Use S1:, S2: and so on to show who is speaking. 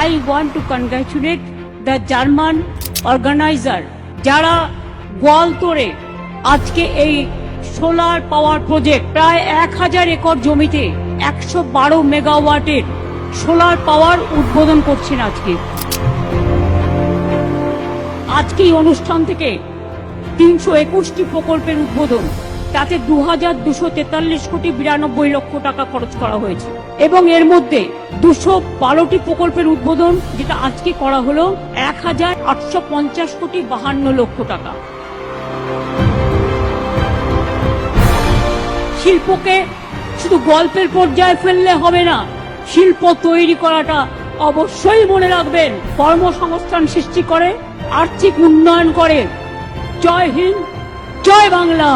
S1: I want to congratulate the German organiser যারা গোয়ালতোড়ে আজকে এই সোলার পাওয়ার প্রজেক্ট প্রায় এক হাজার একর জমিতে একশো বারো মেগাওয়াটের সোলার পাওয়ার উদ্বোধন করছেন আজকে। আজকে এই অনুষ্ঠান থেকে তিনশো একুশটি প্রকল্পের উদ্বোধন। তাতে দু হাজার দুশো তেতাল্লিশ কোটি বিরানব্বই লক্ষ টাকা খরচ করা হয়েছে। এবং এর মধ্যে দুশো বারোটি প্রকল্পের উদ্বোধন, যেটা আজকে করা হলো এক হাজার আটশো পঞ্চাশ কোটি বাহান্ন লক্ষ টাকা। শিল্পকে শুধু গল্পের পর্যায়ে ফেললে হবে না, শিল্প তৈরি করাটা অবশ্যই মনে রাখবেন। কর্মসংস্থান সৃষ্টি করে, আর্থিক উন্নয়ন করে। জয় হিন্দ, জয় বাংলা।